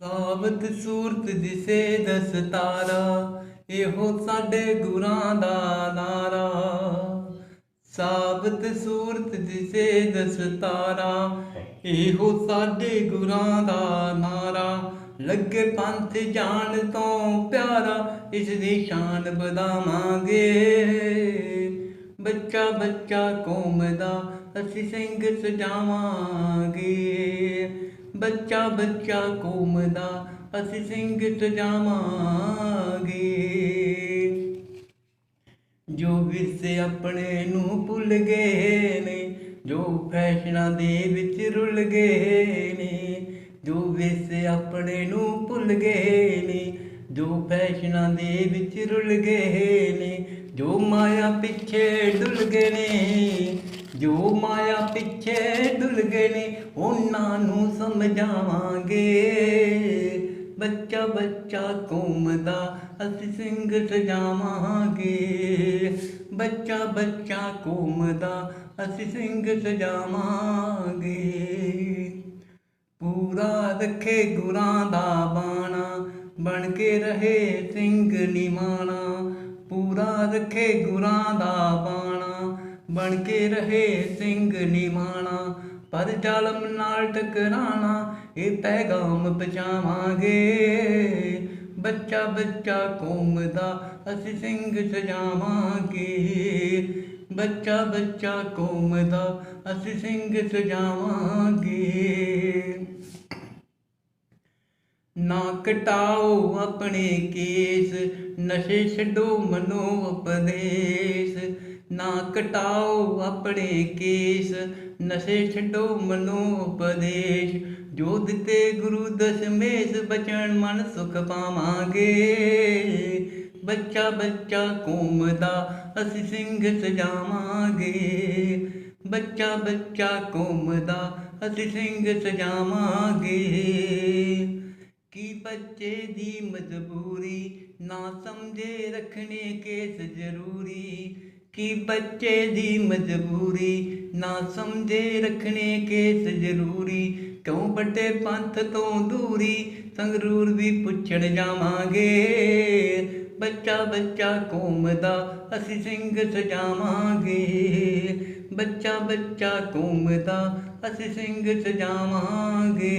ਸਾਬਤ ਸੂਰਤ ਦਿਸੇ ਦਸਤਾਰਾ ਇਹੋ ਸਾਡੇ ਗੁਰਾਂ ਦਾ ਨਾਰਾ। ਸਾਬਤ ਸੂਰਤ ਦਿਸੇ ਦਸਤਾਰਾ ਇਹੋ ਸਾਡੇ ਗੁਰਾਂ ਦਾ ਨਾਰਾ। ਲੱਗੇ ਪੰਥ ਜਾਣ ਤੋਂ ਪਿਆਰਾ, ਇਸ ਦੀ ਸ਼ਾਨ ਵਧਾਵਾਂਗੇ। ਬੱਚਾ ਬੱਚਾ ਕੌਮ ਦਾ ਅਸੀਂ ਸਿੰਘ ਸਜਾਵਾਂਗੇ। ਬੱਚਾ ਬੱਚਾ ਕੌਮ ਅਸੀਂ ਸਿੰਘ ਸਜਾਵਾਂਗੇ। ਜੋ ਵਿਰਸੇ ਆਪਣੇ ਨੂੰ ਭੁੱਲ ਗਏ ਨੇ, ਜੋ ਫੈਸ਼ਨਾਂ ਦੇ ਵਿੱਚ ਰੁੱਲ ਗਏ ਨੇ, ਜੋ ਵਿਰਸੇ ਆਪਣੇ ਨੂੰ ਭੁੱਲ ਗਏ ਨੇ, ਜੋ ਫੈਸ਼ਨਾਂ ਦੇ ਵਿੱਚ ਰੁੱਲ ਗਏ ਨੇ, ਜੋ ਮਾਇਆ ਪਿੱਛੇ ਡੁੱਲ ਗਏ ਨੇ ਜੋ ਮਾਇਆ ਪਿੱਛੇ ਡੁੱਲ ਗਏ ਨੇ, ਉਹਨਾਂ ਨੂੰ ਸਮਝਾਵਾਂਗੇ। ਬੱਚਾ ਬੱਚਾ ਘੁੰਮਦਾ, ਅਸੀਂ ਸਿੰਘ ਸਜਾਵਾਂਗੇ। ਬੱਚਾ ਬੱਚਾ ਘੁੰਮਦਾ, ਅਸੀਂ ਸਿੰਘ ਸਜਾਵਾਂਗੇ। ਪੂਰਾ ਰੱਖੇ ਗੁਰਾਂ ਦਾ ਬਾਣਾ, ਬਣ ਕੇ ਰਹੇ ਸਿੰਘ ਨਿਮਾਣਾ। ਪੂਰਾ ਰੱਖੇ ਗੁਰਾਂ ਦਾ ਬਾਣਾ ਬਣ ਕੇ ਰਹੇ ਸਿੰਘ ਨਿਮਾਣਾ, ਪਰ ਜ਼ਾਲਮ ਨਾਲ ਟਕਰਾਣਾ, ਇਹ ਪੈਗਾਮ ਪਹੁੰਚਾਵਾਂਗੇ। ਬੱਚਾ ਬੱਚਾ ਕੌਮ ਦਾ ਅਸੀਂ ਸਿੰਘ ਸਜਾਵਾਂਗੇ। ਬੱਚਾ ਬੱਚਾ ਕੌਮ ਦਾ ਅਸੀਂ ਸਿੰਘ ਸਜਾਵਾਂਗੇ। ਨਾ ਕਟਾਓ ਆਪਣੇ ਕੇਸ, ਨਸ਼ੇ ਛੱਡੋ ਮਨੋ ਉਪਦੇਸ਼। ਨਾ ਕਟਾਓ ਆਪਣੇ ਕੇਸ, ਨਸ਼ੇ ਛੱਡੋ ਮਨੋ ਉਪਦੇਸ਼। ਜੋ ਦਿੱਤੇ ਗੁਰੂ ਦਸ਼ਮੇਸ਼ ਬਚਣ ਮਨ ਸੁਖ ਪਾਵਾਂਗੇ। ਬੱਚਾ ਬੱਚਾ ਕੌਮ ਦਾ ਅਸੀਂ ਸਿੰਘ ਸਜਾਵਾਂਗੇ। ਬੱਚਾ ਬੱਚਾ ਕੌਮ ਦਾ ਅਸੀਂ ਸਿੰਘ ਸਜਾਵਾਂਗੇ। ਕੀ ਬੱਚੇ ਦੀ ਮਜਬੂਰੀ, ਨਾ ਸਮਝੇ ਰੱਖਣੇ ਕੇਸ ਜ਼ਰੂਰੀ। ਕੀ ਬੱਚੇ ਦੀ ਮਜਬੂਰੀ ਨਾ ਸਮਝੇ ਰੱਖਣੇ ਕੇਸ ਜ਼ਰੂਰੀ। ਕਿਉਂ ਵੱਡੇ ਪੰਥ ਤੋਂ ਦੂਰੀ ਸੰਗਰੂਰ ਵੀ ਪੁੱਛਣ ਜਾਵਾਂਗੇ। ਬੱਚਾ ਬੱਚਾ ਕੌਮ ਦਾ ਅਸੀਂ ਸਿੰਘ ਸਜਾਵਾਂਗੇ। ਬੱਚਾ ਬੱਚਾ ਕੌਮ ਦਾ ਅਸੀਂ ਸਿੰਘ ਸਜਾਵਾਂਗੇ।